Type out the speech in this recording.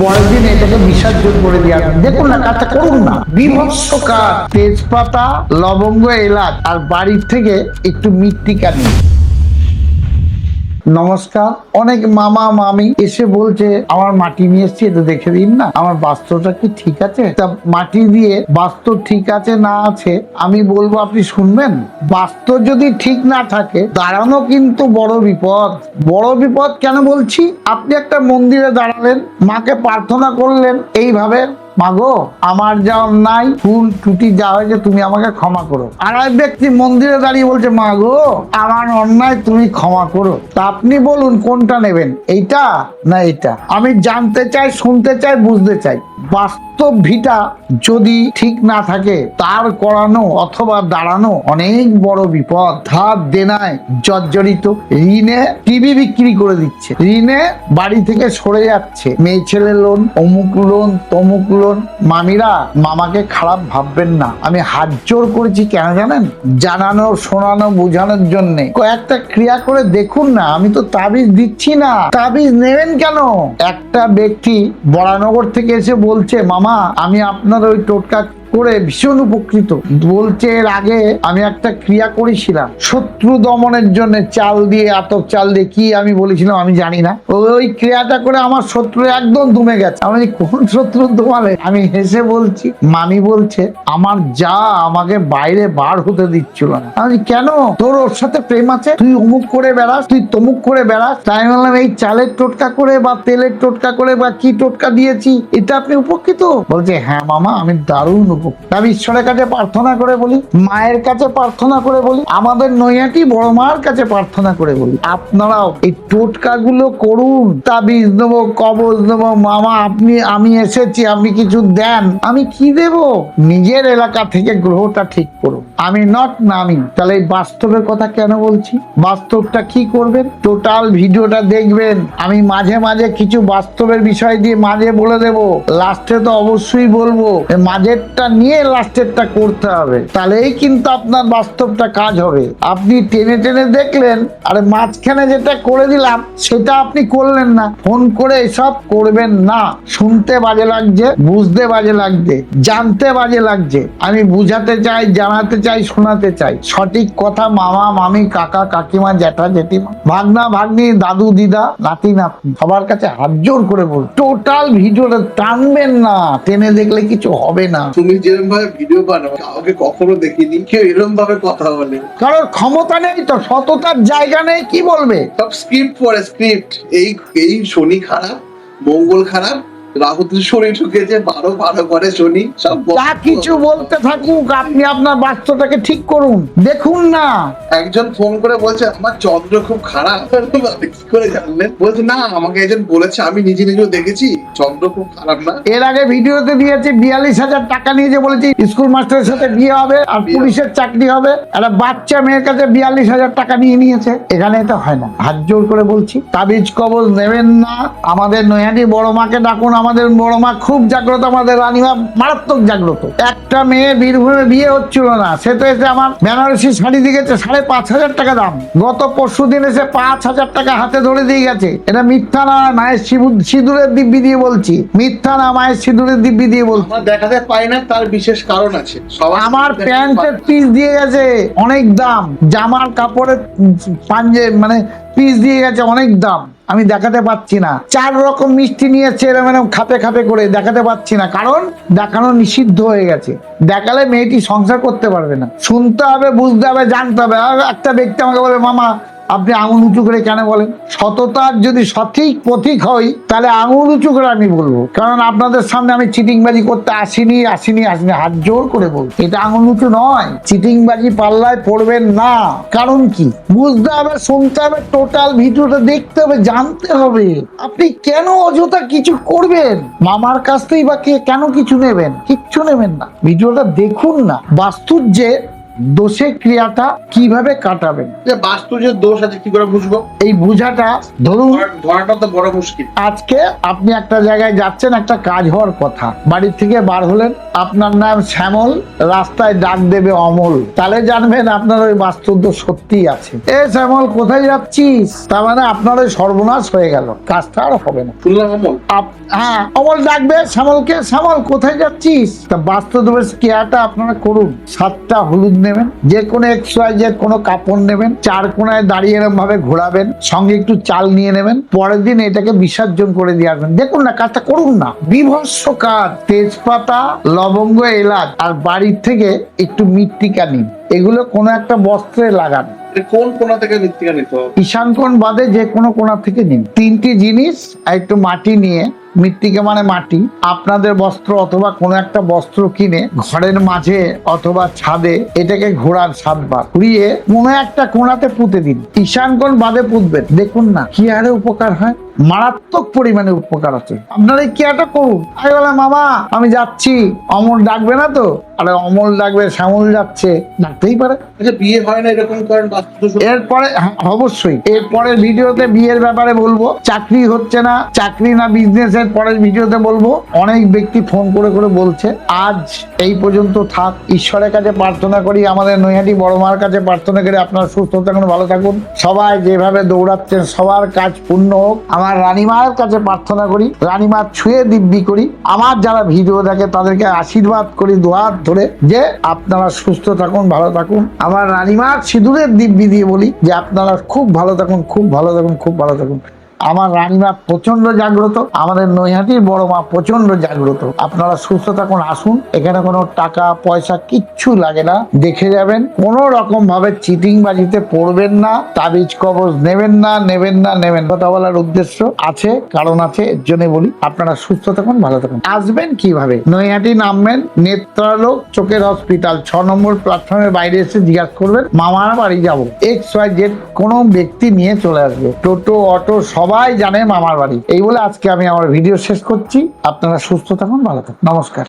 পরের দিন এটাকে বিসর্জন করে দেওয়া দেখুন না, কাজটা করুন না। বিভৎস তেজপাতা, লবঙ্গ, এলাচ, আর বাড়ির থেকে একটু মৃত্তিকা নিন। নমস্কার। অনেক মামা মামি এসে বলছে, আমার মাটি নিয়ে এসছি, এটা দেখে দিন না। আমার বাস্তুটা কি ঠিক আছে? তা মাটি দিয়ে বাস্তু ঠিক আছে না আছে, আমি বলব, আপনি শুনবেন? বাস্তু যদি ঠিক না থাকে, দাঁড়ানো কিন্তু বড় বিপদ। বড় বিপদ কেন বলছি? আপনি একটা মন্দিরে দাঁড়ালেন, মাকে প্রার্থনা করলেন, এইভাবে মাগো, আমার যা নাই, ভুল ত্রুটি যা হয়েছে তুমি আমাকে ক্ষমা করো। আর এক ব্যক্তি মন্দিরে দাঁড়িয়ে বলছে, মাগো, আমার অন্যায় তুমি ক্ষমা করো। তা আপনি বলুন, কোনটা নেবেন, এইটা না এটা আমি জানতে চাই, শুনতে চাই, বুঝতে চাই। বাস্তব ভিটা যদি ঠিক না থাকে, তার করানো অথবা দাঁড়ানো অনেক বড় বিপদ। ধার দেনায় জর্জরিত ঋণে টিভি বিক্রি করে দিচ্ছে। ঋণে বাড়ি থেকে সরে যাচ্ছে। মেয়ে ছেলে লোন, অমুক লোন, তমুক লোন। মামিরা মামাকে খারাপ ভাববেন না। আমি হাত জোর করেছি কেন জানেন? জানানো, শোনানো, বোঝানোর জন্য। কয়েকটা ক্রিয়া করে দেখুন না, আমি তো তাবিজ দিচ্ছি না। তাবিজ নেবেন কেন? একটা ব্যক্তি বরানগর থেকে এসে বলছে মামা আমি আপনার ওই টোটকা করে ভীষণ উপকৃত। বলছে এর আগে আমি একটা ক্রিয়া করেছিলাম। শত্রু দমনের জন্য চাল দিয়ে, আতপ চাল দিয়ে কি আমি বলেছিলাম আমি জানি না। ওই ক্রিয়াটা করে আমার শত্রু একদম দমে গেছে। আমি কোন শত্রু দমালে আমি হেসে বলছি, মামি বলছে, আমার যা আমাকে বাইরে বার হতে দিচ্ছিল না। আমি কেন? তোর ওর সাথে প্রেম আছে? তুই অমুক করে বেড়াস, তুই তমুক করে বেড়াস। তাই বললাম, এই চালের টোটকা করে বা তেলের টোটকা করে বা কি টোটকা দিয়েছি, এটা আপনি উপকৃত? বলছে হ্যাঁ মামা, আমি দারুণ উপকৃত আমি ঈশ্বরের কাছে প্রার্থনা করে বলি, মায়ের কাছে প্রার্থনা করে বলি, আমাদের নৈয়াটি বড় মার কাছে প্রার্থনা করে বলি। আপনারাও এই টোটকাগুলো করুন, তাবিজ নেব, কবজ নেব, মামা আপনি, আমি এসেছি, আপনি কিছু দেন, আমি কি দেব? নিজের এলাকা থেকে গ্রহটা ঠিক করুন। আমি নট নামি। তাহলে এই বাস্তবের কথা কেন বলছি? বাস্তবটা কি করবেন? টোটাল ভিডিওটা দেখবেন। আমি মাঝে মাঝে কিছু বাস্তবের বিষয় দিয়ে মাঝে বলে দেব। লাস্টে তো অবশ্যই বলব মাঝেরটা নিয়ে লাস্টেরটা করতে হবে। তাহলেই কিন্তু আপনার বাস্তবটা কাজ হবে। আপনি টেনে টেনে দেখলেন, আরে মাঝখানে যেটা করে দিলাম, সেটা আপনি করলেন না। ফোন করে এসব করবেন না। শুনতে বাজে লাগছে, বুঝতে বাজে লাগছে, জানতে বাজে লাগছে। আমি বুঝাতে চাই, জানাতে চাই, শোনাতে চাই। সঠিক কথা মামা, মামি, কাকা, কাকিমা, জ্যাঠা, জেঠিমা, ভাগনা, ভাগ্নি, দাদু, দিদা, নাতি, নাতনি, সবার কাছে হাত জোর করে বল টোটাল ভিডিওটা টানবেন না। টেনে দেখলে কিছু হবে না। তুমি যেরকম ভাবে ভিডিও বানাবো কাউকে কখনো দেখিনি কেউ এরকম ভাবে কথা বলে। কারোর ক্ষমতা নেই তো সততার জায়গা নেই কি বলবে? সব স্ক্রিপ্ট পরে স্ক্রিপ্ট এই এই শনি খারাপ মঙ্গল খারাপ রাহু তো শনি ঢুকেছে বারো বারো করে শনি সব যা কিছু বলতে থাকুক আপনি আপনার বাস্তবটাকে ঠিক করুন। দেখুন না। একজন ফোন করে বলছে আমার চন্দ্র খুব খারাপ। কি করে জানলেন। বলছে না আমাকে একজন বলেছে আমি নিজে নিজেও দেখেছি চন্দ্র খুব খারাপ না। এর আগে ভিডিওতে দিয়েছি বিয়াল্লিশ হাজার টাকা নিয়ে যে বলেছি স্কুল মাস্টারের সাথে বিয়ে হবে আর পুলিশের চাকরি হবে। একটা বাচ্চা মেয়ের কাছে বিয়াল্লিশ হাজার টাকা নিয়ে নিয়েছে। এখানে তো হয় না। হাত জোর করে বলছি তাবিজ কবজ নেবেন না। আমাদের নৈহাটি বড় মাকে ডাকুন আমাদের বড় মা খুব জাগ্রত আমাদের রানীমা মারাত্মক জাগ্রত। একটা মেয়ে বীরভূমে বিয়ে হচ্ছিল না। সে তো এসে আমার বেনারসি শাড়ি দিয়ে গেছে সাড়ে পাঁচ হাজার টাকা দাম। গত পরশু দিন এসে পাঁচ হাজার টাকা হাতে ধরে দিয়ে গেছে। এটা মিথ্যা না মায়ের সিঁদুরের দিব্যি দিয়ে বলছি। মিথ্যা না মায়ের সিঁদুরের দিব্যি দিয়ে বলছি। দেখাতে পাই না তার বিশেষ কারণ আছে। আমার প্যান্টের পিস দিয়ে গেছে অনেক দাম। জামার কাপড়ের পাঞ্জে মানে পিস দিয়ে গেছে, অনেক দাম। আমি দেখাতে পাচ্ছি না। চার রকম মিষ্টি নিয়েছে, এরম এরম খাপে খাপে করে, দেখাতে পাচ্ছি না। কারণ দেখানো নিষিদ্ধ হয়ে গেছে। দেখালে মেয়েটি সংসার করতে পারবে না। শুনতে হবে, বুঝতে হবে, জানতে হবে। একটা ব্যক্তি আমাকে বলে, মামা আপনি আঙুল উঁচু করে কেন বলেন? সততার যদি সঠিক পথিক হই তাহলে আঙুল উঁচু করে আমি বলব। কারণ আপনাদের সামনে আমি চিটিংবাজি করতে আসিনি আসিনি আসিনি, হাত জোর করে বলব এটা আঙুল উঁচু নয়, চিটিংবাজি পাল্লায় পড়বেন না। কারণ কি? বুঝতে হবে, শুনতে হবে, টোটাল ভিডিওটা দেখতে হবে, জানতে হবে। আপনি কেন অযথা কিছু করবেন? মামার কাছ থেকেই বা কে কেন কিছু নেবেন? কিচ্ছু নেবেন না। ভিডিওটা দেখুন না। বাস্তুর যে দোষে ক্রিয়াটা কীভাবে কাটাবেন? যে বাস্তু যে দোষ আছে কি করে বুঝব? এই বুঝাটা ধরুন ধরাটা তো বড় মুশকিল। আজকে আপনি একটা জায়গায় যাচ্ছেন একটা কাজ হওয়ার কথা। বাড়ির থেকে বার হলেন আপনার নাম শ্যামল রাস্তায় ডাক দেবে অমল। তাহলে জানবেন আপনার ওই বাস্তুদ্য সত্যি আছে। এ শ্যামল কোথায় যাচ্ছিস? তার মানে আপনার ওই সর্বনাশ হয়ে গেল। কাজটা আর হবে না। শুনলাম অমল। আপ- হ্যাঁ অমল ডাকবে শ্যামলকে শ্যামল কোথায় যাচ্ছিস? তা বাস্তুদেবের কেয়ারটা আপনারা করুন। সাতটা হলুদ নেবেন। যে কোনো এক্স ওয়াই যে কোনো কাপড় নেবেন চার কোনায় দাঁড়িয়ে এরকম ভাবে ঘোরাবেন সঙ্গে একটু চাল নিয়ে নেবেন পরের দিন এটাকে বিসর্জন করে দিয়ে আসবেন। দেখুন না কাজটা করুন না। বিভৎস কাজ তেজপাতা লবঙ্গ এলাচ আর বাড়ির থেকে একটু মৃত্তিকা নিন। এগুলো কোনো একটা বস্ত্রে লাগান। কোন কোনা থেকে মৃত্তিকা নিতে হবে? ঈশান কোণ বাদে যে কোনো কোণা থেকে নিন। তিনটি জিনিস আর একটু মাটি নিয়ে মৃত্তিকা মানে মাটি, আপনাদের বস্ত্র অথবা কোনো একটা বস্ত্র কিনে ঘরের মাঝে অথবা ছাদে এটাকে ঘোরান সাতবার ঘুরিয়ে কোনো একটা কোণাতে পুঁতে দিন। ঈশান বাদে পুঁতবেন। দেখুন না, কি আরে উপকার হয়। মারাত্মক পরিমাণে উপকার আছে। আপনারা এই কেয়ারটা করুন। আমি বললাম মামা আমি যাচ্ছি। অমল ডাকবে না তো? আরে অমল ডাকবে শ্যামল যাচ্ছে। ডাকতেই পারে। আচ্ছা বিয়ে হয় না এরকম কারণ এরপরে হ্যাঁ, অবশ্যই। এরপরের ভিডিওতে বিয়ের ব্যাপারে বলব। চাকরি হচ্ছে না। চাকরি না বিজনেস এর পরের ভিডিওতে বলব। অনেক ব্যক্তি ফোন করে করে বলছে আজ এই পর্যন্ত থাক। ঈশ্বরের কাছে প্রার্থনা করি আমাদের নৈহাটি বড় মার কাছে প্রার্থনা করি। আপনার সুস্থ থাকুন ভালো থাকুন। সবাই যেভাবে দৌড়াচ্ছেন সবার কাজ পূর্ণ হোক। আমার রানীমার কাছে প্রার্থনা করি রানীমার ছুঁয়ে দিব্যি করি। আমার যারা ভিডিও দেখে তাদেরকে আশীর্বাদ করি দুহাত ধরে যে আপনারা সুস্থ থাকুন, ভালো থাকুন। আমার রানীমার সিঁদুরের দিব্যি দিয়ে বলি যে আপনারা খুব ভালো থাকুন, খুব ভালো থাকুন, খুব ভালো থাকুন। আমার রানীমা প্রচণ্ড জাগ্রত, আমাদের নৈহাটির বড় মা প্রচণ্ড জাগ্রত। আপনারা সুস্থ থাকুন, আসুন, এখানে কোনো টাকা, পয়সা কিচ্ছু লাগে না, দেখে যাবেন। কোনো রকম ভাবে চিটিং বাজিতে পড়বেন না, তাবিজ কবজ নেবেন না নেবেন না, নেবেন কথা বলার উদ্দেশ্য আছে, কারণ আছে, এর জন্য বলি, আপনারা সুস্থ থাকুন, ভালো থাকুন। আসবেন কীভাবে? নৈহাটি নামবেন, নেত্রালোক চোখের হসপিটাল, ছ নম্বর প্ল্যাটফর্মের বাইরে এসে জিজ্ঞাসা করবেন, মামার বাড়ি যাব। এক্স ওয়াই জেড কোনো ব্যক্তি নিয়ে চলে আসবে। টোটো, অটো সবাই জানে মামার বাড়ি। এই বলে আজকে আমি আমার ভিডিও শেষ করছি। আপনারা সুস্থ থাকুন, ভালো থাকুন। নমস্কার।